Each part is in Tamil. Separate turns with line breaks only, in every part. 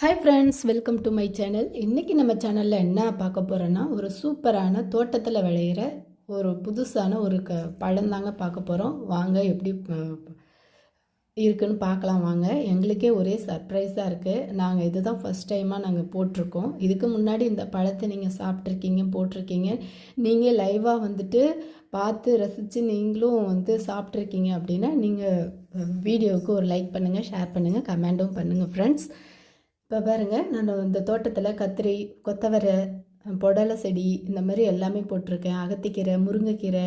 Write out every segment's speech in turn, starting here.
Hi friends welcome to my channel இன்றைக்கி நம்ம சேனலில் என்ன பார்க்க போகிறோன்னா ஒரு சூப்பரான தோட்டத்தில் விளையிற ஒரு புதுசான ஒரு க பழந்தாங்க பார்க்க போகிறோம் வாங்க எப்படி இருக்குதுன்னு இருக்குன்னு பார்க்கலாம் வாங்க. எங்களுக்கே ஒரே சர்ப்ரைஸாக இருக்குது நாங்கள் இது தான் ஃபஸ்ட் டைமாக நாங்கள் போட்டிருக்கோம். இதுக்கு முன்னாடி இந்த பழத்தை நீங்கள் சாப்பிட்ருக்கீங்க போட்டிருக்கீங்க. நீங்கள் லைவாக வந்துட்டு பார்த்து ரசித்து நீங்களும் வந்து சாப்பிட்ருக்கீங்க அப்படின்னா நீங்கள் வீடியோவுக்கு ஒரு லைக் பண்ணுங்கள் ஷேர் பண்ணுங்கள் கமெண்டும் பண்ணுங்கள் ஃப்ரெண்ட்ஸ் இப்போ பாருங்கள் நான் இந்த தோட்டத்தில் கத்திரி கொத்தவரை புடலை செடி இந்த மாதிரி எல்லாமே போட்டிருக்கேன். அகத்திக்கீரை முருங்கைக்கீரை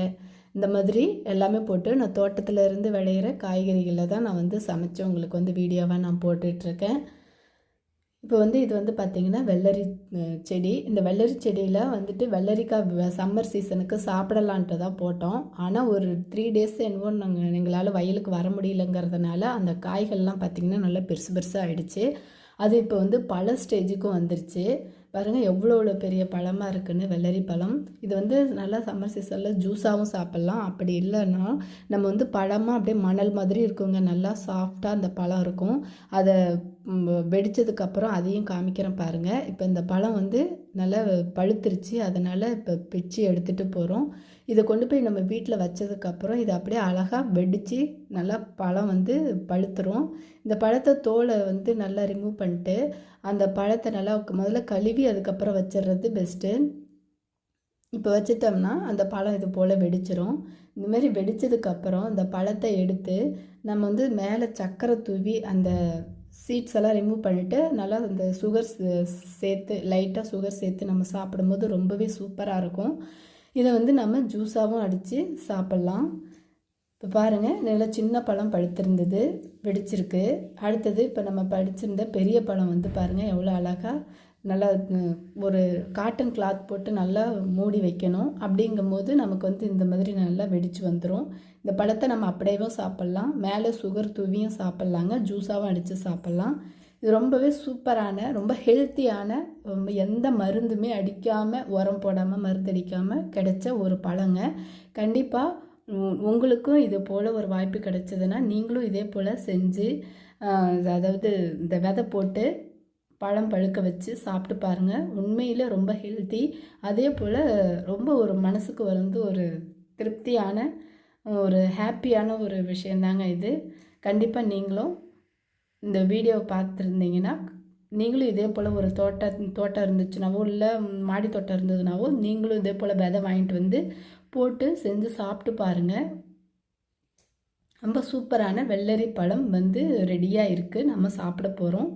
இந்த மாதிரி எல்லாமே போட்டு நான் தோட்டத்தில் இருந்து விளையிற காய்கறிகளை தான் நான் வந்து சமைச்சு உங்களுக்கு வந்து வீடியோவாக நான் போட்டுட்ருக்கேன். இப்போ வந்து இது வந்து பார்த்திங்கன்னா வெள்ளரி செடி. இந்த வெள்ளரி செடியில் வந்துட்டு வெள்ளரிக்காய் சம்மர் சீசனுக்கு சாப்பிடலான்ட்டு தான் போட்டோம். ஆனால் ஒரு த்ரீ டேஸ் என்னவோ நாங்கள் எங்களால் வயலுக்கு வர முடியலங்கிறதுனால அந்த காய்கள்லாம் பார்த்திங்கன்னா நல்லா பெருசு பெருசாக ஆயிடுச்சு. அது இப்போ வந்து பழ ஸ்டேஜுக்கும் வந்துருச்சு. பாருங்கள் எவ்வளோ எவ்வளோ பெரிய பழமாக இருக்குன்னு. வெள்ளரி பழம். இது வந்து நல்லா சம்மர் சீசனில் ஜூஸாகவும் சாப்பிட்லாம். அப்படி இல்லைன்னா நம்ம வந்து பழமாக அப்படியே மணல் மாதிரி இருக்குங்க. நல்லா சாஃப்டாக அந்த பழம் இருக்கும். அதை வெடித்ததுக்கப்புறம் அதையும் காமிக்கிறேன் பாருங்கள் இப்போ இந்த பழம் வந்து நல்லா பழுத்துருச்சு. அதனால் இப்போ பிச்சு எடுத்துகிட்டு போகிறோம் இதை கொண்டு போய் நம்ம வீட்டில் வச்சதுக்கப்புறம் இதை அப்படியே அழகாக வெடித்து நல்லா பழம் வந்து பழுத்துரும். இந்த பழத்தை தோலை வந்து நல்லா ரிமூவ் பண்ணிட்டு அந்த பழத்தை நல்லா முதல்ல கழுவி அதுக்கப்புறம் வச்சிடுறது பெஸ்ட்டு இப்போ வச்சிட்டோம்னா அந்த பழம் இது போல் வெடிச்சிரும். இந்த மாதிரி வெடிச்சதுக்கப்புறம் இந்த பழத்தை எடுத்து நம்ம வந்து மேலே சக்கரை தூவி அந்த சீட்ஸ் எல்லாம் ரிமூவ் பண்ணிவிட்டு நல்லா அந்த சுகர் சேர்த்து லைட்டாக சுகர் சேர்த்து நம்ம சாப்பிடும்போது ரொம்பவே சூப்பராக இருக்கும். இதை வந்து நம்ம ஜூஸாகவும் அடித்து சாப்பிட்லாம். இப்போ பாருங்கள் நல்லா சின்ன பழம் பழுத்திருந்தது வெடிச்சிருக்கு. அடுத்தது இப்போ நம்ம படிச்சிருந்த பெரிய பழம் வந்து பாருங்கள் எவ்வளோ அழகாக நல்லா ஒரு காட்டன் கிளாத் போட்டு நல்லா மூடி வைக்கணும். அப்படிங்கும்போது நமக்கு வந்து இந்த மாதிரி நல்லா வெடிச்சு வந்துடும் இந்த பழத்தை நம்ம அப்படியேவும் சாப்பிட்லாம். மேலே சுகர் தூவியும் சாப்பிட்லாங்க. ஜூஸாகவும் அடித்து சாப்பிட்லாம். இது ரொம்பவே சூப்பரான ரொம்ப ஹெல்த்தியான ரொம்ப எந்த மருந்துமே அடிக்காமல் உரம் போடாமல் மருந்து அடிக்காமல் கிடைச்ச ஒரு பழங்க. கண்டிப்பாக உங்களுக்கும் இது போல் ஒரு வாய்ப்பு கிடைச்சதுன்னா நீங்களும் இதே போல் செஞ்சு அதாவது இந்த விதை போட்டு பழம் பழுக்க வச்சு சாப்பிட்டு பாருங்கள் உண்மையில் ரொம்ப ஹெல்த்தி அதே போல் ரொம்ப ஒரு மனசுக்கு வந்து ஒரு திருப்தியான ஒரு ஹாப்பியான ஒரு விஷயந்தாங்க இது. கண்டிப்பாக நீங்களும் இந்த வீடியோவை பார்த்துருந்தீங்கன்னா நீங்களும் இதே போல் ஒரு தோட்டம் தோட்டம் இருந்துச்சுனாவோ இல்லை மாடி தோட்டம் இருந்ததுனாவோ நீங்களும் இதே போல் விதை வாங்கிட்டு வந்து போட்டு செஞ்சு சாப்பிட்டு பாருங்கள் ரொம்ப சூப்பரான வெள்ளரி பழம் வந்து ரெடியாக இருக்குது நம்ம சாப்பிட போகிறோம்